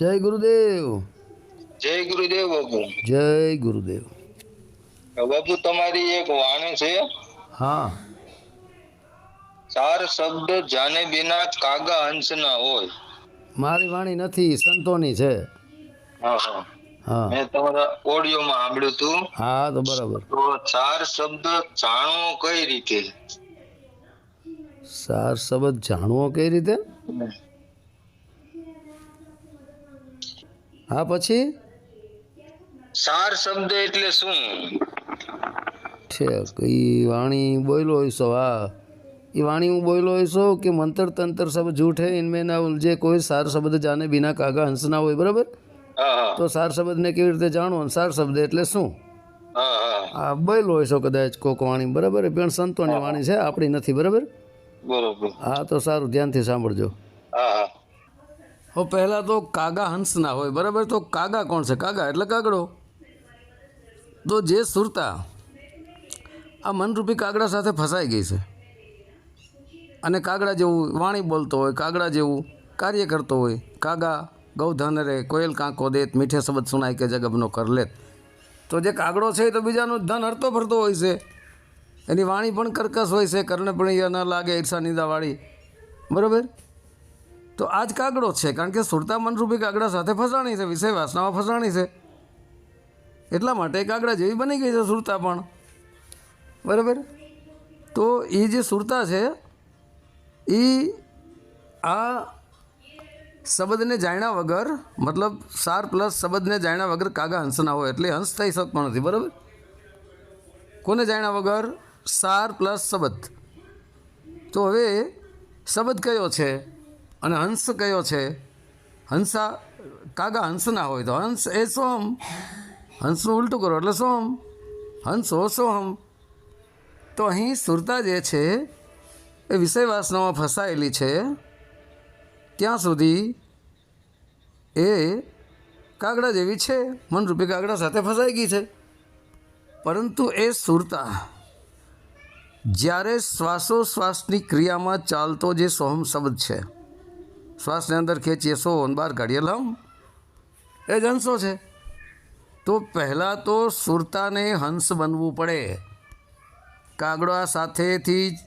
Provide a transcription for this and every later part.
જય ગુરુદેવ. જય ગુરુદેવ બાપુ. જય ગુરુદેવ. બાપુ તમારી એક વાણી છે. હા. ચાર શબ્દ જાને બિના કાગા હંસ ના હોય. મારી વાણી નથી સંતોની છે. હા હા. મેં તમારા ઓડિયોમાં સાંભળ્યું હતું. હા તો બરાબર. તો ચાર શબ્દ જાણવો કઈ રીતે? ચાર શબ્દ જાણવો કઈ રીતે? હા પછી? સાર શબ્દ એટલે શું? છે એ વાણી બોલ્યો હોઈશો હા. એ વાણી હું બોલ્યો હોઈશો કે મંતર તંત્ર સબ જૂઠ હે ઇનમે ના ઉલજે કોઈ સાર શબ્દ જાને બિના કાગા હંસ ના હોય બરાબર? તો સાર શબ્દને કેવી રીતે જાણો અને સાર શબ્દ એટલે શું? આ બોલ્યો હોઈશો કદાચ કોક વાણી બરાબર? પણ સંતોની વાણી છે આપણી નથી બરાબર? બરાબર. હા તો સારું ધ્યાનથી સાંભળજો. હા હા. હવે પહેલાં તો કાગા હંસ ના હોય, બરાબર? તો કાગા કોણ છે? કાગા એટલે કાગડો. તો જે સુરતા આ મનરૂપી કાગડા સાથે ફસાઈ ગઈ છે. અને કાગડા જેવું વાણી બોલતો હોય, કાગડા જેવું કાર્ય કરતો હોય, કાગા ગૌધન રે કોયલ કાંકો દેત, મીઠે શબ્દ સુનાય કે જગબનો કર લેત. તો જે કાગડો છે એ તો બીજાનું ધન હરતો ફરતો હોય છે. એની વાણી પણ કર્કશ હોય છે કરને પણ એ ન લાગે, ઈર્ષા નિંદાવાળી બરાબર? તો આ જ કાગડો છે, કારણ કે સુરતા મનરૂપી કાગડા સાથે ફસાણી છે, વિષય વાસનામાં ફસાણી છે. એટલા માટે કાગડા જેવી બની ગઈ છે સુરતા પણ. બરાબર? તો એ જે સુરતા છે એ આ શબ્દને જાણ્યા વગર, મતલબ સાર પ્લસ શબ્દને જાણ્યા વગર કાગા હંસના હોય એટલે હંસ થઈ શકતો નથી, બરાબર? કોને જાણ્યા વગર? સાર પ્લસ શબ્દ. તો હવે શબ્દ કયો છે? અને હંસ કયો છે? હંસા, કાગા હંસ ના હોય તો હંસ એ સોમ. હંસનું ઉલટું કરો એટલે સોમ. હંસ હો સોહમ તો અહીં સુરતા જે છે એ વિષય વાસનામાં ફસાયેલી છે. ત્યાં સુધી? એ કાગડા જેવી છે. મનરૂપી કાગડા સાથે ફસાઈ ગઈ છે. પરંતુ એ સુરતા જ્યારે શ્વાસોશ્વાસની ક્રિયામાં ચાલતો જે સોહમ શબ્દ છે શ્વાસની અંદર ખેંચીએ સો અને બહાર કાઢીએ. લમ એ જ હંસો છે. તો પહેલાં તો સુરતાને હંસ બનવું પડે. કાગડા સાથેથી જ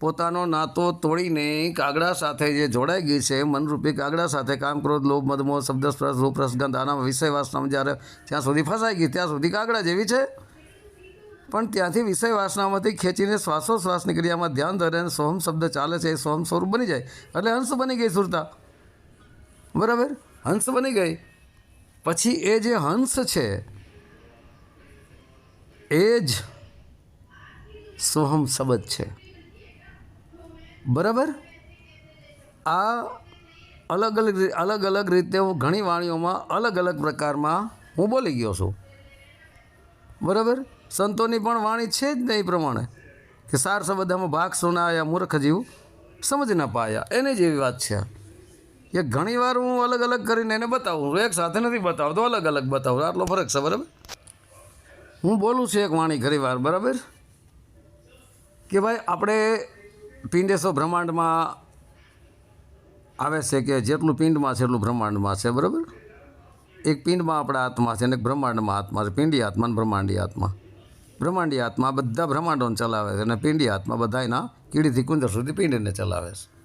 પોતાનો નાતો તોડીને કાગડા સાથે જે જોડાઈ ગઈ છે, મનરૂપી કાગડા સાથે કામ ક્રોધ, લોભ મદમો શબ્દ સ્પર્શ રૂપ રસગંધ આના વિષય વાસના જ્યારે ત્યાં સુધી ફસાઈ ગઈ, ત્યાં સુધી કાગડા જેવી છે? પણ ત્યાંથી વિષય વાસનામાંથી ખેંચીને શ્વાસોશ્વાસની ક્રિયામાં ધ્યાન ધરે અને સોહમ શબ્દ ચાલે છે, એ સોહમ સ્વરૂપ બની જાય. એટલે હંસ બની ગઈ, સુરતા. બરાબર? હંસ બની ગઈ. પછી એ જે હંસ છે, એ જ સોહમ શબ્દ છે. બરાબર? આ અલગ અલગ અલગ અલગ રીતે હું ઘણી વાણીઓમાં અલગ અલગ પ્રકારમાં હું બોલી ગયો છું. બરાબર? સંતોની પણ વાણી છે જ નહીં પ્રમાણે. કે સાર સંબંધામાં ભાગ સુનાયા મૂર્ખ જીવ સમજ ન પાયા. એની જેવી વાત છે. એ ઘણી વાર હું અલગ અલગ કરીને એને બતાવું એક સાથે નથી બતાવતો, અલગ અલગ બતાવું આટલો ફરક છે, બરાબર? હું બોલું છું એક વાણી ઘણી વાર, બરાબર? કે ભાઈ, આપણે પિંડેશો બ્રહ્માંડમાં આવે છે કે જેટલું પિંડમાં છે એટલું બ્રહ્માંડમાં છે, બરાબર? એક પિંડમાં આપણા આત્મા છે અને એક બ્રહ્માંડમાં આત્મા છે. પિંડી આત્મા અને બ્રહ્માંડી આત્મા. બ્રહ્માંડી આત્મા બધા બ્રહ્માંડોને ચલાવે છે અને પિંડી આત્મા બધા એના કીડીથી કુંદર સુધી પિંડીને ચલાવે છે.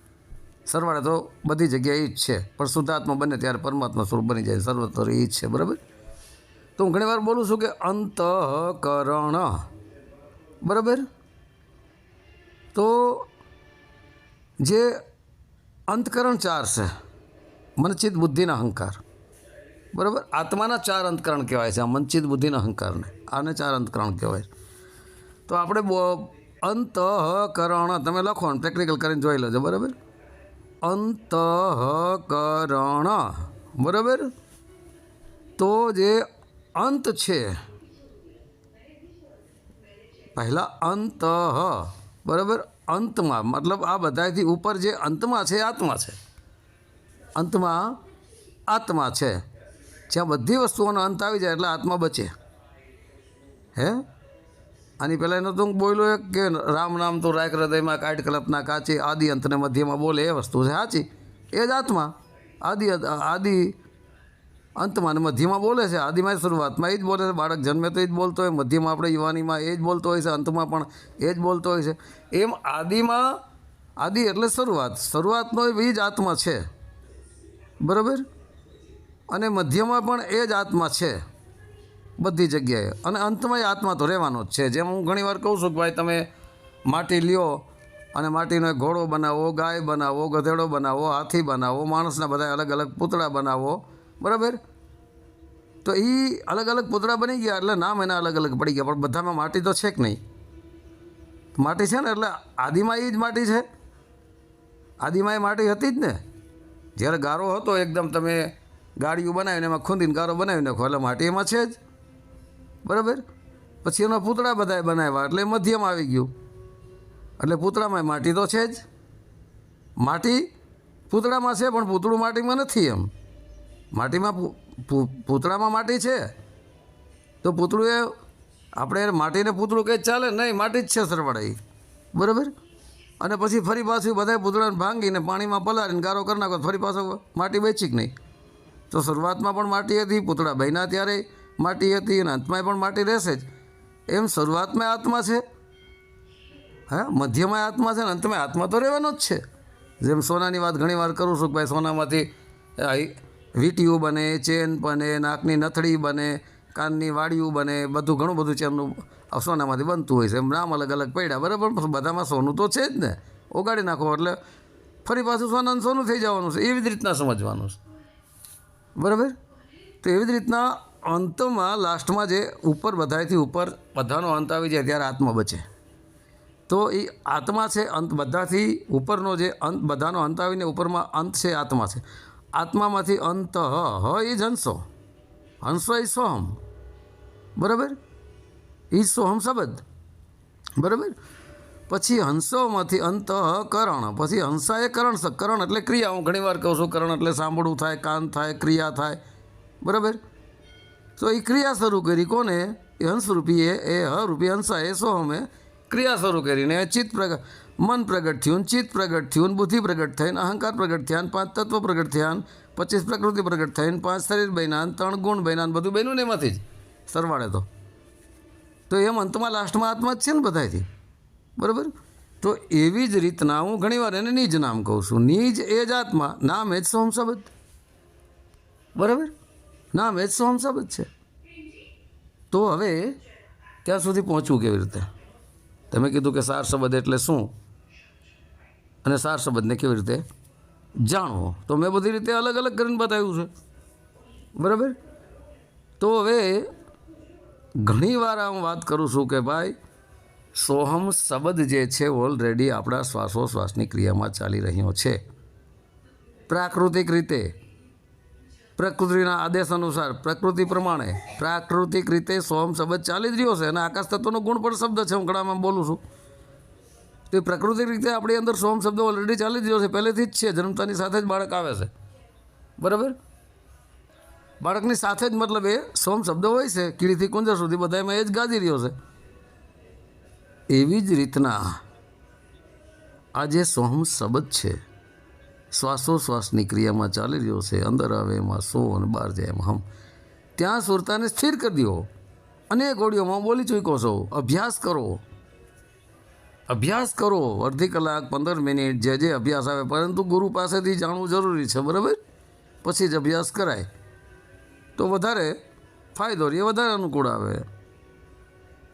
સરવાળે તો બધી જગ્યાએ જ છે. પણ શુદ્ધાત્મા બને ત્યારે પરમાત્મા સ્વરૂપ બની જાય, સર્વત્ર જ છે, બરાબર? તો હું ઘણીવાર બોલું છું કે અંતઃકરણ. બરાબર? તો જે અંતકરણ ચાર છે મનચિત બુદ્ધિના અહંકાર. બરાબર? આત્માના ચાર અંતકરણ કહેવાય છે, આ મનચિત બુદ્ધિના અહંકારને. આને ચાર અંતકરણ કહેવાય. તો આપણે અંતઃકરણ, તમે લખો ને ટેકનિકલ કરીને જોઈ લેજો, બરાબર? અંતઃકરણ, બરાબર? તો જે અંત છે, પહેલાં અંતઃ, બરાબર? અંતમાં, મતલબ આ બધાથી ઉપર જે અંતમાં છે આત્મા છે. અંતમાં આત્મા છે. જ્યાં બધી વસ્તુઓનો અંત આવી જાય એટલે આત્મા બચે. હે? આની પહેલાં એનો તો હું બોલ્યો એક કે રામ નામ તો રાખ હૃદયમાં કાઢ કલ્પના કાચી, આદિ અંતને મધ્યમાં બોલે એ વસ્તુ છે, સાચી? એ જ આત્મા. આદિ આદિ અંતમાં અને મધ્યમાં બોલે છે, આદિમાં શરૂઆતમાં એ જ બોલે છે, બાળક જન્મે તો એ જ બોલતો હોય, મધ્યમાં આપણે યુવાનીમાં એ જ બોલતો હોય છે, અંતમાં પણ એ જ બોલતો હોય છે. એમ આદિમાં, આદિ એટલે શરૂઆત. શરૂઆતનો એ જ આત્મા છે. બરાબર? અને મધ્યમાં પણ એ જ આત્મા છે. બધી જગ્યાએ. અને અંતમાં એ આત્મા તો રહેવાનો જ છે. જેમ હું ઘણીવાર કહું છું કે ભાઈ તમે માટી લ્યો અને માટીનો ઘોડો બનાવો, ગાય બનાવો, ગધેડો બનાવો, હાથી બનાવો, માણસના બધા અલગ અલગ પૂતળા બનાવો. બરાબર? તો એ અલગ અલગ પૂતળા બની ગયા એટલે નામ એના અલગ અલગ પડી ગયા. પણ બધામાં માટી તો છે કે નહીં. માટી છે ને એટલે આદિમાં એ જ માટી છે. આદિમાં એ માટી હતી જ ને. જ્યારે ગારો હતો, એકદમ તમે ગાડીઓ બનાવીને એમાં ખૂંદીને ગારો બનાવી નાખો, એટલે માટી એમાં છે જ. બરાબર? પછી એના પૂતળા બધાએ બનાવ્યા, એટલે મધ્યમ આવી ગયું. એટલે પૂતળામાં માટી તો છે જ. માટી પૂતળામાં છે, પણ પૂતળું માટીમાં નથી એમ. માટીમાં પૂતળામાં માટી છે. તો પૂતળું એ, આપણે માટીને પૂતળું કંઈ ચાલે નહીં, માટી જ છે સરવાળે ઈ. બરાબર? અને પછી ફરી પાછું બધા પૂતળાને ભાંગીને પાણીમાં પલાળીને ગારો કરી નાખો ફરી પાછો માટી બેચી કે નહીં? તો શરૂઆતમાં પણ માટી હતી, પૂતળા બન્યા ત્યારે માટી હતી અને અંતમાં પણ માટી રહેશે જ. એમ શરૂઆતમાં આત્મા છે. હા? મધ્યમાં આત્મા છે ને અંતમાં આત્મા તો રહેવાનો જ છે. જેમ સોનાની વાત ઘણી વાર કરું છું કે ભાઈ સોનામાંથી વીટીઓ બને, ચેન બને, નાકની નથડી બને, કાનની વાડીઓ બને, બધું ઘણું બધું ચેનનું સોનામાંથી બનતું હોય છે. એમ નામ અલગ અલગ પડ્યા, બરાબર? બધામાં સોનું તો છે જ ને. ઓગાળી નાખો એટલે ફરી પાછું સોનાનું સોનું થઈ જવાનું છે. એવી જ રીતના સમજવાનું છે. બરાબર? તો એવી જ રીતના અંતમાં લાસ્ટમાં જે ઉપર બધાથી ઉપર બધાનો અંત આવી જાય ત્યારે આત્મા બચે. તો એ આત્મા છે, અંત બધાથી ઉપરનો જે અંત, બધાનો અંત આવીને ઉપરમાં અંત છે, આત્મા છે. આત્મામાંથી અંત હ એ જ હંસો. હંસો એ સોહમ. બરાબર? એ સોહમ શબ્દ. બરાબર? પછી હંસોમાંથી અંત કરણ. પછી હંસા એ કરણ કરણ એટલે ક્રિયા. હું ઘણીવાર કહું છું, કરણ એટલે સાંભળવું થાય, કાન થાય, ક્રિયા થાય. બરાબર? તો એ ક્રિયા શરૂ કરી કોને? એ હંસરૂપીએ, એ એ હ હંસા, એ સોહમે ક્રિયા શરૂ કરીને ચિત્ત પ્રગટ મન પ્રગટ થયું, ચિત્ત પ્રગટ થયું બુદ્ધિ પ્રગટ થઈને અહંકાર પ્રગટ થયા પાંચ તત્વ પ્રગટ થયા પચીસ પ્રકૃતિ પ્રગટ થઈને પાંચ શરીર બન્યા ત્રણ ગુણ બન્યા બધું બન્યું ને એમાંથી જ, સરવાળે તો. તો એમ અંતમાં લાસ્ટમાં આત્મા જ છે ને બધાથી બરાબર? તો એવી જ રીતના હું ઘણીવાર એને નિજ નામ કહું છું. નિજ એ જ આત્મા, નામ એ જ સોમ બરાબર? નામ એ જ સાહેબ જ છે. તો હવે ત્યાં સુધી પહોંચવું કેવી રીતે? તમે કીધું કે સાર શબ્દ એટલે શું? અને સાર શબ્દને કેવી રીતે? જાણવો. તો મેં બધી રીતે અલગ અલગ કરીને બતાવ્યું છે. બરાબર? તો હવે ઘણી વાર હું વાત કરું છું કે ભાઈ, સોહમ શબ્દ જે છે ઓલરેડી આપણા શ્વાસોશ્વાસની ક્રિયામાં ચાલી રહ્યો છે. પ્રાકૃતિક રીતે. પ્રકૃતિના આદેશ અનુસાર પ્રકૃતિ પ્રમાણે પ્રાકૃતિક રીતે સોમ શબ્દ ચાલી જ રહ્યો છે અને આકાશ તત્વનો ગુણ પણ શબ્દ છે, હું ઘણામાં બોલું છું. તો એ પ્રાકૃતિક રીતે આપણી અંદર સોમ શબ્દ ઓલરેડી ચાલી જ રહ્યો છે, પહેલેથી જ છે, જન્મતાની સાથે જ બાળક આવે છે. બરાબર? બાળકની સાથે જ મતલબ એ સોમ શબ્દ હોય છે, કીડીથી કુંજર સુધી બધામાં એ જ ગાજી રહ્યો છે. એવી જ રીતના આ જે સોમ શબ્દ છે. શ્વાસોશ્વાસની ક્રિયામાં ચાલી રહ્યો છે. અંદર આવે એમાં સો અને બહાર જાય એમાં હમ. ત્યાં સુરતાને સ્થિર કરી દો. અનેક ઓડિયોમાં બોલી ચૂક્યો છો. અભ્યાસ કરો. અભ્યાસ કરો. અડધી કલાક, પંદર મિનિટ, જે જે અભ્યાસ આવે, પરંતુ ગુરુ પાસેથી જાણવું જરૂરી છે, બરાબર? પછી જ અભ્યાસ કરાય. તો વધારે ફાયદો રહે વધારે અનુકૂળ આવે.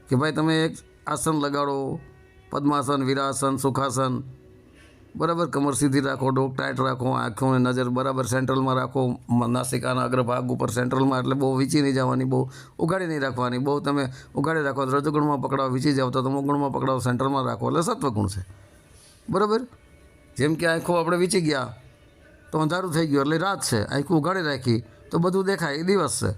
કે ભાઈ તમે એક આસન લગાડો, પદ્માસન, વિરાસન, સુખાસન બરાબર, કમર સીધી રાખો ડોક ટાઈટ રાખો, આંખોની નજર બરાબર સેન્ટ્રલમાં રાખો નાસિકાના અગ્રભાગ ઉપર સેન્ટ્રલમાં, એટલે બહુ વીંચી નહીં જવાની, બહુ ઉગાડી નહીં રાખવાની, બહુ તમે ઉગાડી રાખો, તો રજોગુણમાં પકડાવો, વીંચી જાવ, તો તમો ગુણમાં પકડાવો, સેન્ટ્રલમાં રાખો, એટલે સત્વગુણ છે. બરાબર? જેમ કે આંખો આપણે વીંચી ગયા, તો અંધારું થઈ ગયું, એટલે રાત છે, આંખું ઉગાડી રાખી, તો બધું દેખાય, એ દિવસ છે.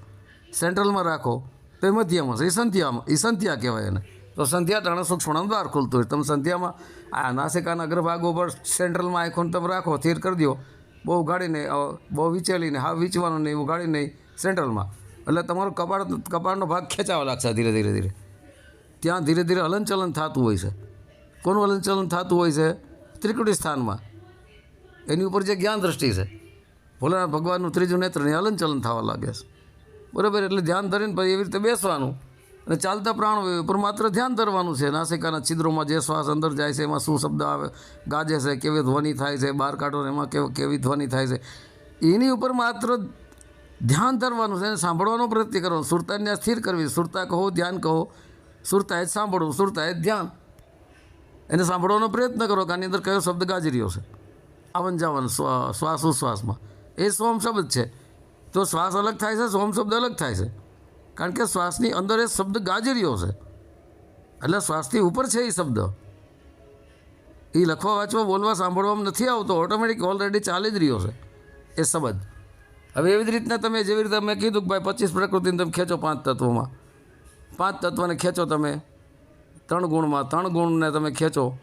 સેન્ટ્રલમાં રાખો, તો એ મધ્યમાં છે એ સંધ્યામાં એ સંધ્યા કહેવાય એને. તો સંધ્યા ટાણે સૂક્ષ્મનું દ્વાર ખુલતું હોય તમે સંધ્યામાં આ નાસિકાના અગ્રભાગ ઉપર સેન્ટ્રલમાં આંખોને તમે રાખો સ્થિર કરી દો. બહુ ઉગાડીને અ, બહુ વિચેલીને હા વિચવાનું નહીં ઉગાડી નહીં સેન્ટ્રલમાં. એટલે તમારો કપાળ કપાળનો ભાગ ખેંચાવા લાગશે ધીરે ધીરે ધીરે. ત્યાં ધીરે ધીરે હલનચલન થતું હોય છે. કોનું હલનચલન થતું હોય છે? ત્રિકુટી સ્થાનમાં. એની ઉપર જે જ્ઞાન દ્રષ્ટિ છે. ભોલેનાથ ભગવાનનું ત્રીજું નેત્ર હલનચલન થવા લાગે છે. બરાબર એટલે ધ્યાન ધરીને પછી એવી રીતે બેસવાનું. અને ચાલતા પ્રાણ ઉપર માત્ર ધ્યાન ધરવાનું છે. નાસિકાના છિદ્રોમાં જે શ્વાસ અંદર જાય છે, એમાં શું શબ્દ આવે, ગાજે છે, કેવી ધ્વનિ થાય છે બહાર કાઢો એમાં કેવી ધ્વનિ થાય છે. એની ઉપર માત્ર ધ્યાન ધરવાનું છે એને સાંભળવાનો પ્રયત્ન કરવાનો. સુરતાને સ્થિર કરવી સુરતા કહો, ધ્યાન કહો. સુરતા જ સાંભળવું સુરતા જ ધ્યાન. એને સાંભળવાનો પ્રયત્ન કરો કે આની અંદર કયો શબ્દ ગાજી રહ્યો છે. આવન જાવન શ્વાસ ઉશ્વાસમાં એ સોમ શબ્દ છે. તો શ્વાસ અલગ થાય છે, સોમ શબ્દ અલગ થાય છે. કારણ કે શ્વાસની અંદર એ શબ્દ ગાજી રહ્યો છે. એટલે શ્વાસની ઉપર છે એ શબ્દ. એ લખવા, વાંચવા, બોલવા, સાંભળવામાં નથી આવતો. ઓટોમેટિક ઓલરેડી ચાલી જ રહ્યો છે એ શબ્દ. હવે એવી જ રીતના તમે જેવી રીતે મેં કીધું કે ભાઈ પચીસ પ્રકૃતિને તમે ખેંચો પાંચ તત્વોમાં. પાંચ તત્વને ખેંચો તમે. ત્રણ ગુણમાં ત્રણ ગુણને તમે ખેંચો.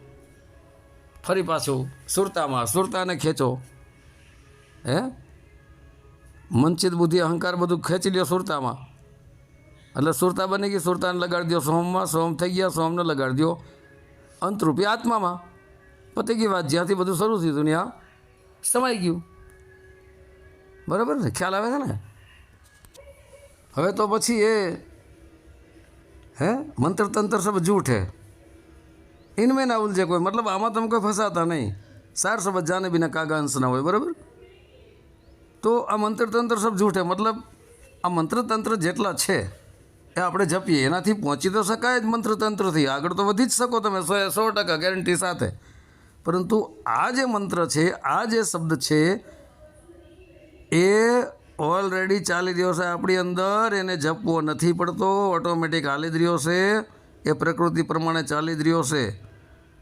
ફરી પાછું સુરતામાં, સુરતાને ખેંચો. હે? મનચિત બુદ્ધિ, અહંકાર બધું ખેંચી લ્યો સુરતામાં. એટલે સુરતા બની ગઈ, સુરતાને લગાડી દો સોમમાં સોમ થઈ ગયા, સોમને લગાડી દો અંતરૂપી આત્મામાં પતી ગઈ વાત, જ્યાંથી બધું શરૂ થયું હતું ત્યાં સમાઈ ગયું. બરાબર ને? ખ્યાલ આવે છે ને? હવે તો પછી એ, હે મંત્ર તંત્ર સબ જૂઠ હે. ઇનમેં ના ઉલજે કોઈ, મતલબ આમાં તમે કોઈ ફસાતા નહીં. સાર સબ જાને કાગા કાગાંશ ના હોય, બરાબર? તો આ મંત્ર તંત્ર સબ જૂઠ હે, મતલબ આ મંત્ર તંત્ર જેટલા છે એ આપણે જપીએ. એનાથી પહોંચી તો શકાય જ મંત્ર તંત્રથી આગળ તો વધી જ શકો તમે સો સો ટકા ગેરંટી સાથે. પરંતુ આ જે મંત્ર છે, આ જે શબ્દ છે, એ ઓલરેડી ચાલી રહ્યો છે. આપણી અંદર એને જપવો નથી પડતો. ઓટોમેટિક હાલી જ રહ્યો છે. એ પ્રકૃતિ પ્રમાણે ચાલી જ રહ્યો છે.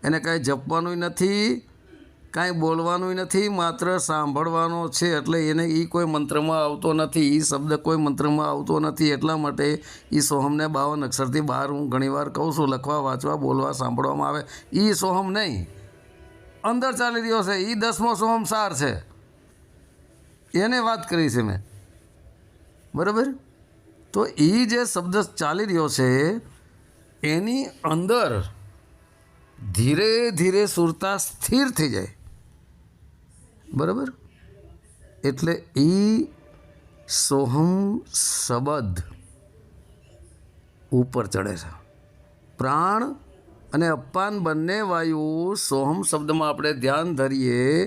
એને કાંઈ જપવાનું નથી. કાંઈ બોલવાનું નથી, માત્ર સાંભળવાનો છે. એટલે એને એ કોઈ મંત્રમાં આવતો નથી એ શબ્દ કોઈ મંત્રમાં આવતો નથી. એટલા માટે એ સોહમને બાવન અક્ષરથી બહાર હું ઘણીવાર કહું છું, લખવા, વાંચવા, બોલવા, સાંભળવામાં આવે. એ સોહમ નહીં. અંદર ચાલી રહ્યો છે. એ દસમો સોહમ સાર છે. એને વાત કરી છે મેં. બરાબર? તો એ જે શબ્દ ચાલી રહ્યો છે, એની અંદર ધીરે ધીરે સુરતા સ્થિર થઈ જાય. બરાબર? એટલે એ સોહમ શબ્દ ઉપર ચડે છે. પ્રાણ અને અપાન બંને વાયુ સોહમ શબ્દમાં આપણે ધ્યાન ધરીએ,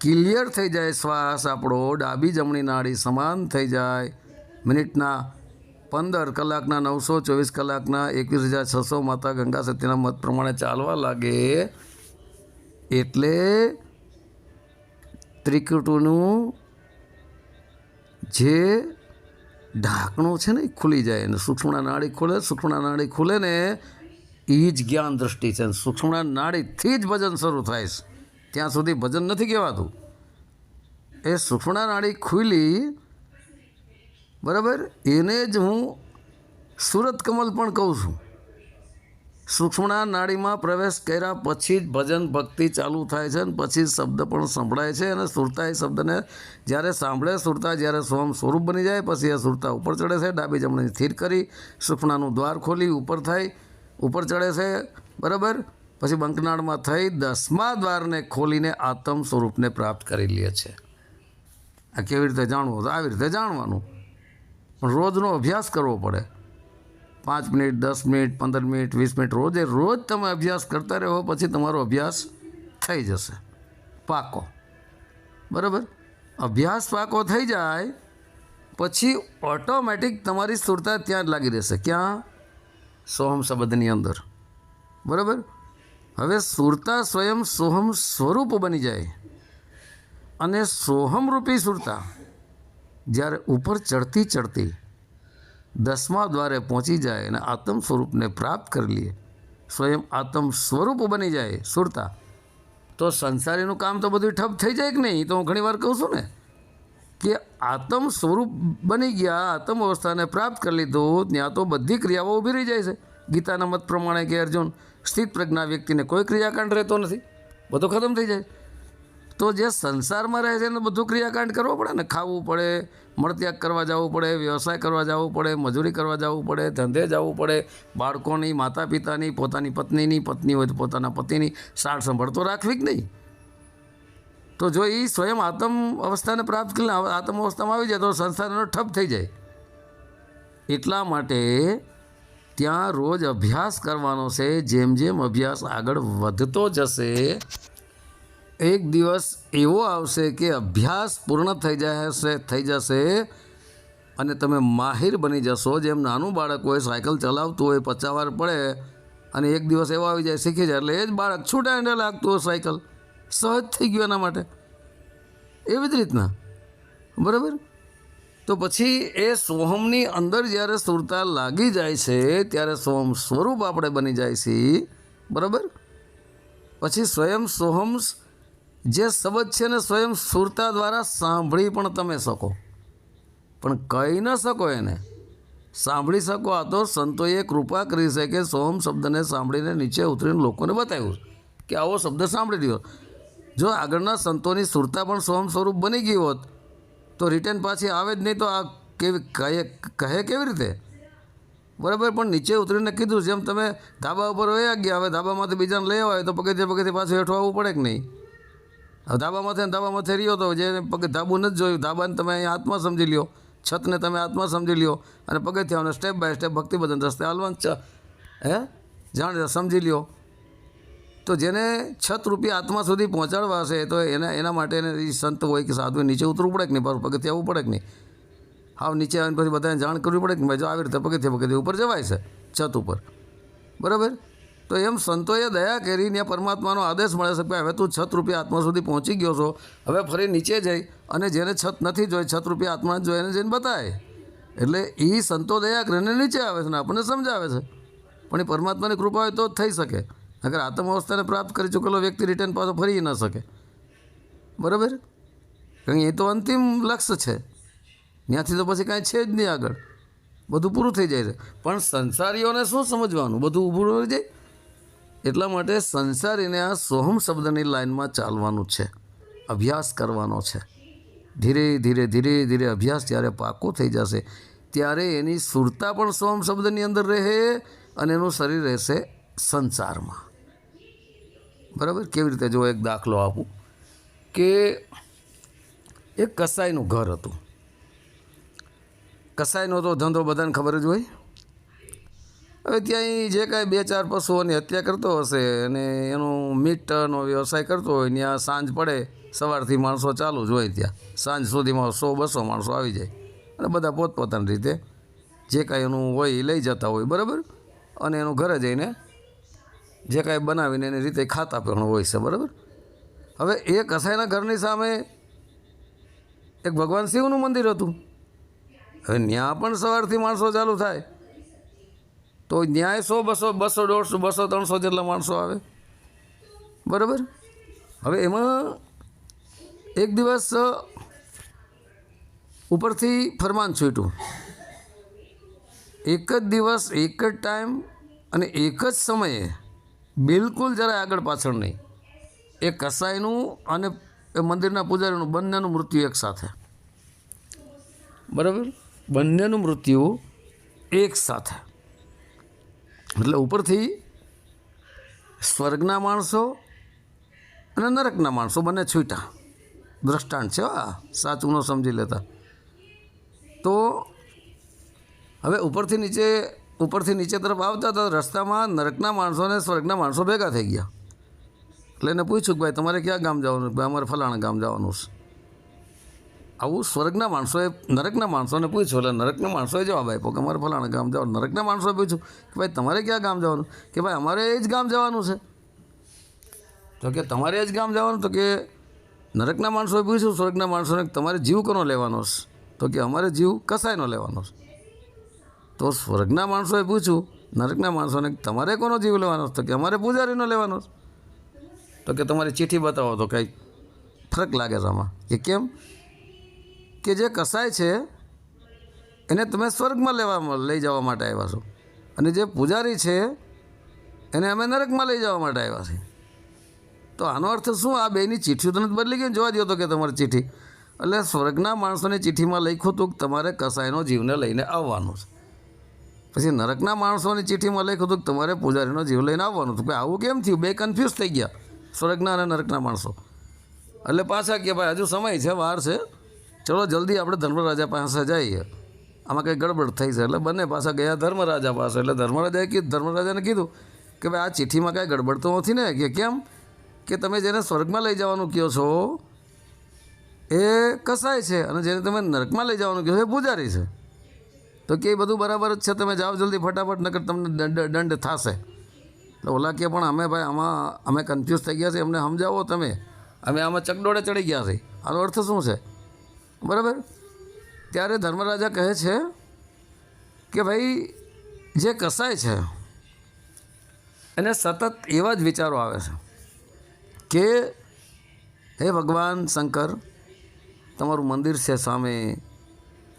ક્લિયર થઈ જાય, શ્વાસ આપણો ડાબી જમણી નાડી સમાન થઈ જાય. મિનિટના પંદર કલાકના, નવસો ચોવીસ કલાકના, એકવીસ હજાર છસો માતા ગંગા સતીના મત પ્રમાણે ચાલવા લાગે. એટલે ત્રિકુટનું જે ઢાંકણું છે ને, એ ખુલી જાય અને સૂક્ષ્મણા નાડી ખુલે, સૂક્ષ્મણા નાડી ખુલે ને એ જ જ્ઞાન દ્રષ્ટિ છે અને નાડીથી જ ભજન શરૂ થાય છે. ત્યાં સુધી ભજન નથી કહેવાતું. એ સૂક્ષ્મણા નાડી ખુલી, બરાબર? એને જ હું સુરત કમલ પણ કહું છું. સૂક્ષ્મણા નાડીમાં પ્રવેશ કર્યા પછી જ ભજન ભક્તિ ચાલુ થાય છે અને પછી શબ્દ પણ સંભળાય છે અને સુરતા એ શબ્દને જ્યારે સાંભળે, સુરતા જ્યારે સ્વયં સ્વરૂપ બની જાય, પછી એ સુરતા ઉપર ચડે છે, ડાબી જમણી સ્થિર કરી સૂક્ષ્મણાનું દ્વાર ખોલી, ઉપર થાય ઉપર ચડે છે, બરાબર? પછી બંકનાળમાં થઈ, દસમા દ્વારને ખોલીને આત્મ સ્વરૂપને પ્રાપ્ત કરી લે છે. આ કેવી રીતે જાણવું? આવી રીતે જાણવાનું. પણ રોજનો અભ્યાસ કરવો પડે. પાંચ મિનિટ, દસ મિનિટ, પંદર મિનિટ, વીસ મિનિટ, રોજે રોજ તમે અભ્યાસ કરતા રહો પછી તમારો અભ્યાસ થઈ જશે. પાકો. બરાબર? અભ્યાસ પાકો થઈ જાય પછી ઓટોમેટિક તમારી સુરતા ત્યાં જ લાગી રહેશે. ક્યાં? સોહમ શબ્દની અંદર. બરાબર? હવે સુરતા સ્વયં સોહમ સ્વરૂપ બની જાય. અને સોહમ રૂપી સુરતા જ્યારે ઉપર ચડતી ચડતી દસમા દ્વારે પહોંચી જાય અને આત્મ સ્વરૂપને પ્રાપ્ત કરી લે. સ્વયં આત્મ સ્વરૂપ બની જાય, સુરતા. તો સંસારીનું કામ તો બધું ઠપ થઈ જાય કે નહીં? તો હું ઘણી વાર કહું છું ને, કે આત્મ સ્વરૂપ બની ગયા, આત્મ અવસ્થાને પ્રાપ્ત કરી લીધું, ત્યાં તો બધી ક્રિયાઓ ઊભી રહી જાય છે. ગીતાના મત પ્રમાણે કે અર્જુન, સ્થિત પ્રજ્ઞા વ્યક્તિને કોઈ ક્રિયાકાંડ રહેતો નથી. બધો ખતમ થઈ જાય. તો જે સંસારમાં રહે છે એને બધું ક્રિયાકાંડ કરવો પડે ને ખાવું પડે મળત્યાગ કરવા જવું પડે, વ્યવસાય કરવા જવું પડે, મજૂરી કરવા જવું પડે, ધંધે જવું પડે, બાળકોની માતા પિતાની પોતાની પત્નીની, પત્ની હોય તો પોતાના પતિની સાર સંભાળ તો રાખવી જ નહીં. તો જો એ સ્વયં આત્મ અવસ્થાને પ્રાપ્ત કરીને આત્મ અવસ્થામાં આવી જાય તો સંસાર એનો ઠપ થઈ જાય. એટલા માટે ત્યાં રોજ અભ્યાસ કરવાનો છે, જેમ જેમ અભ્યાસ આગળ વધતો જશે એક દિવસ એવો આવશે કે અભ્યાસ પૂર્ણ થઈ જશે થઈ જશે અને તમે માહિર બની જશો. જેમ નાનું બાળક હોય, સાયકલ ચલાવતું હોય પચાસ વાર પડે અને એક દિવસ એવો આવી જાય, શીખી જાય. એટલે એ જ બાળક છૂટા એંડે લાગતું હોય સાયકલ. સહજ થઈ ગયું એના માટે. એવી જ રીતના. બરાબર? તો પછી એ સોહમની અંદર જ્યારે સુરતા લાગી જાય છે, ત્યારે સોહમ સ્વરૂપ આપણે બની જાય છે. બરાબર? પછી સ્વયં સોહમ જે શબ્દ છે ને સ્વયં સુરતા દ્વારા સાંભળી પણ તમે શકો. પણ કહી ન શકો એને. સાંભળી શકો, આ તો સંતોએ કૃપા કરી છે કે સોમ શબ્દને સાંભળીને નીચે ઉતરીને લોકોને બતાવ્યું કે આવો શબ્દ સાંભળી રહ્યો જો આગળના સંતોની સુરતા પણ સોમ સ્વરૂપ બની ગઈ હોત, તો રિટર્ન પાછી આવે જ નહીં તો આ કેવી, કહે કહે કેવી રીતે? બરાબર, પણ નીચે ઉતરીને કીધું, જેમ તમે ધાબા ઉપર વયા ગયા, હવે ધાબામાંથી બીજાને લઈ આવ્યા તો પગથિયે પગથિયે પાછું હેઠો આવવું પડે કે નહીં? ધાબામાંથી ધાબામાંથી રહ્યો તો જે પગ ધાબુ નથી જોયું, ધાબાને તમે અહીંયા આત્મા સમજી લ્યો. છતને તમે આત્મા સમજી લ્યો. અને પગથિયાઓને સ્ટેપ બાય સ્ટેપ ભક્તિ બદન રસ્તે હાલવાનું છે. હે? જાણ સમજી લ્યો. તો જેને છત રૂપિયા આત્મા સુધી પહોંચાડવા હશે તો એના એના માટે એને સંત હોય કે સાધુ નીચે ઉતરવું પડે કે નહીં? પાછું પગથિયા આવવું પડે કે નહીં? હાવ નીચે આવીને પછી બધાને જાણ કરવી પડે કે ભાઈ જો આવી રીતે પગથિયા પગથિયા ઉપર જવાય છે, છત ઉપર. બરાબર? તો એમ સંતોએ દયા કરીને પરમાત્માનો આદેશ મળે છે કે હવે તું છત રૂપિયા આત્મા સુધી પહોંચી ગયો છો, હવે ફરી નીચે જઈ અને જેને છત નથી જોઈ, છત રૂપિયા આત્મા જોઈ એને જઈને બતાવે. એટલે એ સંતો દયા કરીને નીચે આવે છે ને આપણને સમજાવે છે. પણ એ પરમાત્માની કૃપા હોય તો જ થઈ શકે. અગર આત્મ અવસ્થાને પ્રાપ્ત કરી ચૂકેલો વ્યક્તિ રિટર્ન પાછો ફરી ન શકે. બરાબર? કારણ એ તો અંતિમ લક્ષ્ય છે. ત્યાંથી તો પછી કાંઈ છે જ નહીં આગળ. બધું પૂરું થઈ જાય છે. પણ સંસારીઓને શું સમજવાનું? બધું ઊભું રહી જાય? એટલા માટે સંસારીને આ સોહમ શબ્દની લાઈનમાં ચાલવાનું છે, અભ્યાસ કરવાનો છે. ધીરે ધીરે ધીરે ધીરે અભ્યાસ જ્યારે પાકો થઈ જશે, ત્યારે એની સુરતા પણ સોહમ શબ્દની અંદર રહે અને એનું શરીર રહેશે સંસારમાં. બરાબર? કેવી રીતે? જો એક દાખલો આપું કે એક કસાઈનું ઘર હતું. કસાઈનો તો ધંધો બધાને ખબર જ હોય. હવે ત્યાં જે કાંઈ બે ચાર પશુઓની હત્યા કરતો હશે અને એનું મીટનો વ્યવસાય કરતો હોય, ત્યાં સાંજ પડે, સવારથી માણસો ચાલુ જ હોય ત્યાં. સાંજ સુધીમાં સો બસો માણસો આવી જાય. અને બધા પોતપોતાની રીતે જે કાંઈ એનું હોય એ લઈ જતા હોય, બરાબર? અને એનું ઘરે જઈને જે કાંઈ બનાવીને એની રીતે ખાતા પણ હોય છે, બરાબર? હવે એ કસાઈના ઘરની સામે એક ભગવાન શિવનું મંદિર હતું. હવે ત્યાં પણ સવારથી માણસો ચાલુ થાય. તો ન્યાય સો બસો બસો, દોઢસો, બસો, ત્રણસો જેટલા માણસો આવે. બરાબર? હવે એમાં એક દિવસ ઉપરથી ફરમાન છૂટ્યું. એક જ દિવસ, એક જ ટાઈમ અને એક જ સમયે બિલકુલ જરાય આગળ પાછળ નહીં. એ કસાઈનું અને એ મંદિરના પૂજારીનું બંનેનું મૃત્યુ એક સાથે. બરાબર? બંનેનું મૃત્યુ એક સાથે. એટલે ઉપરથી સ્વર્ગના માણસો અને નરકના માણસો બંને છૂટા. દ્રષ્ટાંત છે આ. સાચું ન સમજી લેતા. તો હવે ઉપરથી નીચે ઉપરથી નીચે તરફ આવતા હતા રસ્તામાં નરકના માણસો અને સ્વર્ગના માણસો ભેગા થઈ ગયા. એટલે એને પૂછ્યું કે ભાઈ, તમારે ક્યાં ગામ જવાનું ભાઈ, અમારે ફલાણા ગામ જવાનું છે. આવું સ્વર્ગના માણસોએ, નરકના માણસોને પૂછ્યું, એટલે નરકના માણસોએ જવાબ આપ્યો કે અમારે ફલાણા ગામ જવાનું. નરકના માણસોએ પૂછ્યું કે ભાઈ તમારે ક્યાં ગામ જવાનું? કે ભાઈ અમારે એ જ ગામ જવાનું છે. તો કે તમારે એ જ ગામ જવાનું? તો કે નરકના માણસોએ પૂછ્યું, સ્વર્ગના માણસોને તમારે જીવ કોનો લેવાનો છે? તો કે અમારે જીવ કસાયનો લેવાનો છે. તો સ્વર્ગના માણસોએ પૂછ્યું, નરકના માણસોને તમારે કોનો જીવ લેવાનો છે? તો કે અમારે પૂજારીનો લેવાનો તો કે તમારી ચિઠ્ઠી બતાવો તો કંઈક ફરક લાગે છે આમાં. કે કેમ? કે જે કસાય છે, એને તમે સ્વર્ગમાં લેવા લઈ જવા માટે આવ્યા છો. અને જે પૂજારી છે, એને અમે નરકમાં લઈ જવા માટે આવ્યા છીએ. તો આનો અર્થ શું? આ બેની ચિઠ્ઠીઓ તો બદલી ગઈ? જોવા દો તો કે તમારી ચિઠ્ઠી. એટલે સ્વર્ગના માણસોની ચિઠ્ઠીમાં લખ્યું હતું કે તમારે કસાયનો જીવને લઈને આવવાનું છે. પછી નરકના માણસોની ચિઠ્ઠીમાં લખ્યું હતું કે તમારે પૂજારીનો જીવ લઈને આવવાનું હતું. કે આવું કેમ થયું? બે કન્ફ્યુઝ થઈ ગયા સ્વર્ગના અને નરકના માણસો. એટલે પાછા કે ભાઈ હજુ સમય છે, વાર છે. ચલો જલ્દી આપણે ધર્મરાજા પાસે જઈએ. આમાં કંઈ ગડબડ થઈ છે એટલે બંને પાછા ગયા ધર્મરાજા પાસે. એટલે ધર્મરાજાએ કીધું, ધર્મરાજાને કીધું કે ભાઈ આ ચિઠ્ઠીમાં કાંઈ ગડબડ તો નથી ને? કે કેમ? કે તમે જેને સ્વર્ગમાં લઈ જવાનું કહો છો, એ કસાય છે અને જેને તમે નરકમાં લઈ જવાનું કહો છો, એ પૂજારી છે. તો કે એ બધું બરાબર જ છે, તમે જાઓ જલ્દી ફટાફટ, નકર તમને દંડ દંડ થશે. એટલે ઓલા કે પણ અમે ભાઈ આમાં, અમે કન્ફ્યુઝ થઈ ગયા છીએ, અમને સમજાવો તમે. અમે આમાં ચકડોળે ચડી ગયા છીએ. આનો અર્થ શું છે? બરાબર? ત્યારે ધર્મરાજા કહે છે કે ભાઈ, જે કસાય છે, એને સતત એવા જ વિચારો આવે છે કે, હે ભગવાન શંકર, તમારું મંદિર છે સામે,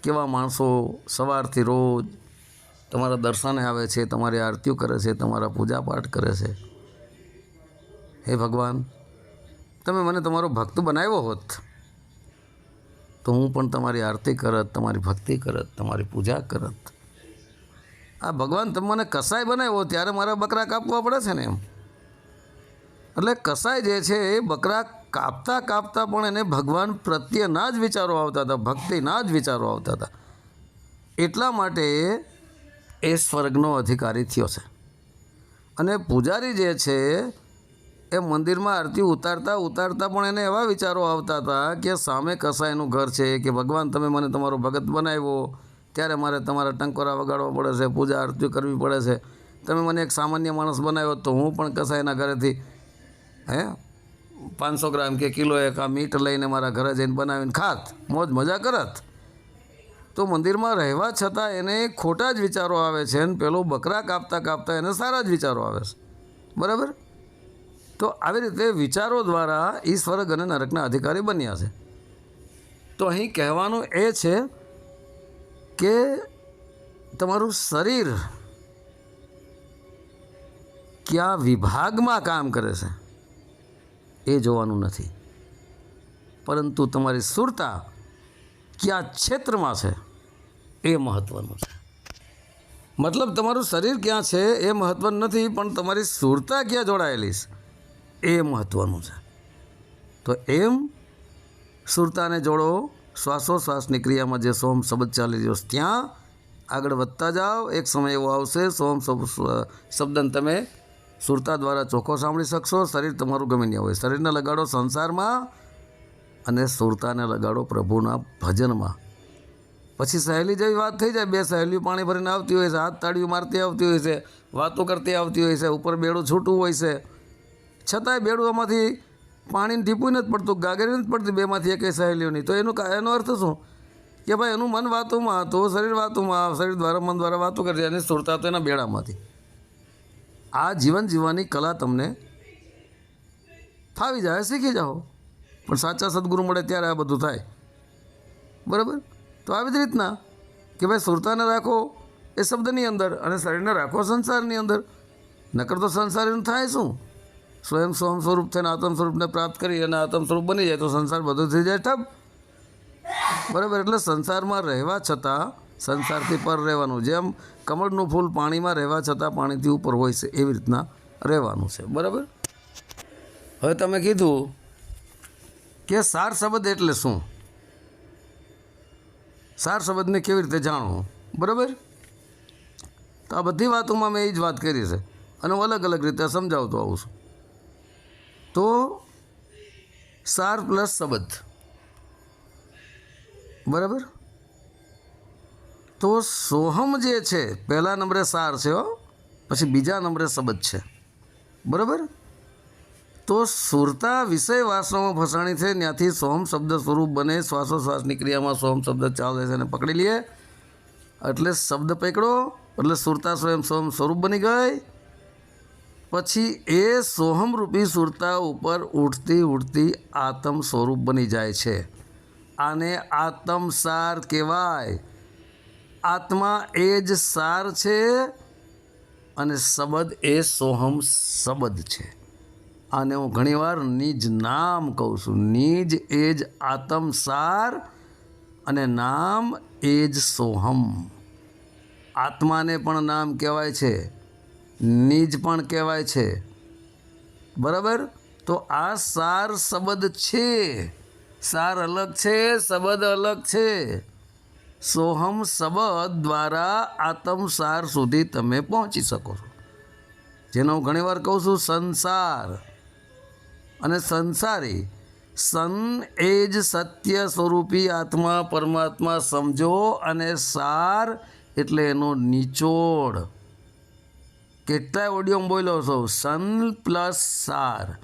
કેવા માણસો સવારથી રોજ તમારા દર્શને આવે છે, તમારી આરતીઓ કરે છે, તમારા પૂજાપાઠ કરે છે. હે ભગવાન, તમે મને તમારો ભક્ત બનાવ્યો હોત તો હું પણ તમારી આરતી કરત, તમારી ભક્તિ કરત, તમારી પૂજા કરત. આ ભગવાન તમે મને કસાય બનાવ્યો, ત્યારે મારા બકરા કાપવા પડે છે ને એમ. એટલે કસાય જે છે એ બકરા કાપતા કાપતા પણ એને ભગવાન પ્રત્યેના જ વિચારો આવતા હતા, ભક્તિના જ વિચારો આવતા હતા. એટલા માટે એ સ્વર્ગનો અધિકારી થયો છે. અને પૂજારી જે છે એ મંદિરમાં આરતી ઉતારતા ઉતારતા પણ એને એવા વિચારો આવતા હતા કે સામે કસાયનું ઘર છે કે ભગવાન તમે મને તમારો ભગત બનાવ્યો, ત્યારે મારે તમારા ટંકોરા વગાડવા પડે છે, પૂજા આરતી કરવી પડે છે. તમે મને એક સામાન્ય માણસ બનાવ્યો તો હું પણ કસાયના ઘરેથી, હે? પાંચસો ગ્રામ કે કિલો એક આ મીટ લઈને મારા ઘરે જઈને બનાવીને ખાત, મોજ મજા કરત. તો મંદિરમાં રહેવા છતાં એને ખોટા જ વિચારો આવે છે અને પેલો બકરા કાપતા કાપતા એને સારા જ વિચારો આવે છે. બરાબર? તો આવી રીતે વિચારો દ્વારા એ સ્વર્ગ અને નરકના અધિકારી બન્યા છે. તો અહીં કહેવાનું એ છે કે તમારું શરીર કયા વિભાગમાં કામ કરે છે એ જોવાનું નથી. પરંતુ તમારી સુરતા કયા ક્ષેત્રમાં છે એ મહત્ત્વનું છે. મતલબ તમારું શરીર ક્યાં છે એ મહત્ત્વનું નથી, પણ તમારી સુરતા ક્યાં જોડાયેલી છે? એ મહત્ત્વનું છે. તો એમ સુરતાને જોડો શ્વાસોશ્વાસની ક્રિયામાં જે સોમ શબ્દ ચાલી રહ્યો ત્યાં આગળ વધતા જાઓ. એક સમય એવો આવશે, સોમ શબ્દન તમે સુરતા દ્વારા ચોખ્ખો સાંભળી શકશો. શરીર તમારું ગમે ત્યાં હોય. શરીરને લગાડો સંસારમાં અને સુરતાને લગાડો પ્રભુના ભજનમાં. પછી સહેલી જેવી વાત થઈ જાય. બે સહેલીઓ પાણી ભરીને આવતી હોય છે, હાથ તાળીઓ મારતી આવતી હોય છે, વાતો કરતી આવતી હોય છે, ઉપર બેડું છૂટું હોય છે. છતાંય બેડવામાંથી પાણીને ટીપું નથી પડતું ગાગરી નથી પડતી બેમાંથી એક સહેલીઓની. તો એનું એનો અર્થ શું? કે ભાઈ એનું મન વાતોમાં હતું, શરીર વાતોમાં શરીર દ્વારા, મન દ્વારા વાતો કરી અને સુરતા તો એના બેડામાંથી. આ જીવન જીવવાની કલા તમને ફાવી જાય, શીખી જાઓ. પણ સાચા સદગુરુ મળે ત્યારે આ બધું થાય. બરાબર? તો આવી જ રીતના કે ભાઈ સુરતાને રાખો એ શબ્દની અંદર અને શરીરને રાખો સંસારની અંદર. નકર તો સંસારીનું થાય શું? સ્વયં સ્વયં સ્વરૂપ થઈને આત્મ સ્વરૂપને પ્રાપ્ત કરી અને આત્મ સ્વરૂપ બની જાય તો સંસાર બધો થઈ જાય ઠપ. બરાબર, એટલે સંસારમાં રહેવા છતાં સંસારથી પર રહેવાનું, જેમ કમળનું ફૂલ પાણીમાં રહેવા છતાં પાણીથી ઉપર હોય છે, એવી રીતના રહેવાનું છે, બરાબર? હવે તમે કીધું કે સાર શબ્દ એટલે શું? સાર શબ્દને કેવી રીતે જાણવું? બરાબર? તો આ બધી વાતોમાં મેં એ જ વાત કરી છે, અને હું અલગ અલગ રીતે સમજાવતો આવું છું. તો સાર પ્લસ શબ્દ બરાબર? તો સોહમ જે છે, પહેલા નંબરે સાર છે હો, પછી બીજા નંબરે શબ્દ છે. બરાબર? તો સુરતા વિષય વાસનામાં ફસાણી છે ત્યાંથી સોહમ શબ્દ સ્વરૂપ બને, શ્વાસોશ્વાસની ક્રિયામાં સોહમ શબ્દ ચાલે છે અને પકડી લઈએ એટલે શબ્દ પકડો, એટલે સુરતા સ્વયં સોહમ સ્વરૂપ બની ગઈ. પછી એ સોહમરૂપી સુરતા ઉપર ઉઠતી ઉઠતી આતમ સ્વરૂપ બની જાય છે. આને આત્મ સાર કહેવાય. આત્મા એ જ સાર છે અને શબ્દ એ સોહમ શબ્દ છે. આને હું ઘણીવાર નિજ નામ કહું છું. નિજ એ જ આત્મ સાર અને નામ એ જ સોહમ. આત્માને પણ નામ કહેવાય છે. નિજ પણ કહેવાય છે. બરાબર? તો આ સાર શબ્દ છે. સાર અલગ છે, શબ્દ અલગ છે. સોહમ શબ્દ દ્વારા આત્મ સાર સુધી તમે પહોંચી શકો છો. જેનો હું ઘણીવાર કહું છું, સંસાર. અને સંસારી સન એ જ સત્ય સ્વરૂપી આત્મા, પરમાત્મા સમજો અને સાર એટલે એનો નિચોડ. કેટલાય ઓડિયોમાં બોલ્યો છો? સન પ્લસ સાર.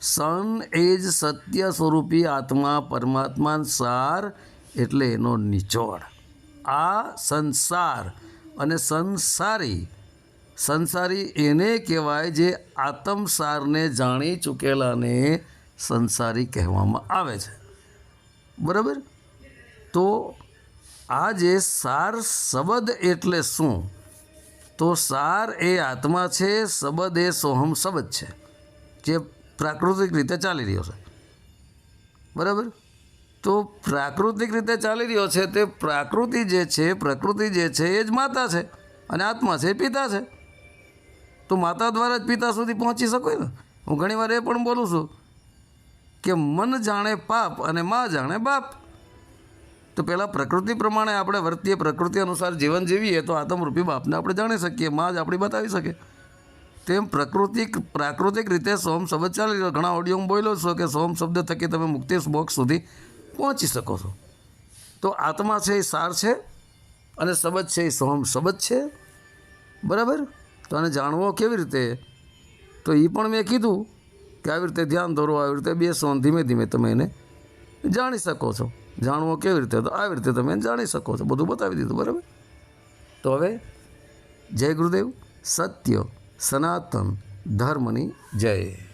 સન એ જ સત્ય સ્વરૂપી આત્મા પરમાત્મા સાર એટલે એનો નિચોડ. આ સંસાર અને સંસારી સંસારી એને કહેવાય જે આત્મસારને જાણી ચૂકેલાને સંસારી કહેવામાં આવે છે. બરાબર? તો આ જે સાર શબ્દ એટલે શું? તો સાર એ આત્મા છે સબદ એ સોહમ સબદ છે, જે પ્રાકૃતિક રીતે ચાલી રહ્યો છે. બરાબર? તો પ્રાકૃતિક રીતે ચાલી રહ્યો છે તે પ્રાકૃતિ જે છે, પ્રકૃતિ જે છે, એ જ માતા છે અને આત્મા છે, એ પિતા છે. તો માતા દ્વારા જ પિતા સુધી પહોંચી શકો ને? હું ઘણીવાર એ પણ બોલું છું કે મન જાણે પાપ અને મા જાણે બાપ. તો પહેલાં પ્રકૃતિ પ્રમાણે આપણે વર્તીએ પ્રકૃતિ અનુસાર જીવન જીવીએ તો આત્મરૂપી બાપને આપણે જાણી શકીએ, માં જ આપણી બતાવી શકે. તેમ પ્રકૃતિક પ્રાકૃતિક રીતે સોમ શબ્દ ચાલી રહ્યો ઘણા ઓડિયોમાં બોલ્યો છો કે સોમ શબ્દ થકી તમે મુક્તિ બોક્સ સુધી પહોંચી શકો છો. તો આત્મા છે એ સાર છે અને શબ્દ છે એ સોમ શબ્દ છે. બરાબર? તો આને જાણવો કેવી રીતે? તો એ પણ મેં કીધું કે આવી રીતે ધ્યાન ધરો આવી રીતે બેસો ધીમે ધીમે તમે એને જાણી શકો છો. જાણવો કેવી રીતે તો આવી રીતે તમે જાણી શકો છો. બધું બતાવી દીધું, બરાબર? તો હવે જય ગુરુદેવ, સત્ય, સનાતન, ધર્મની જય.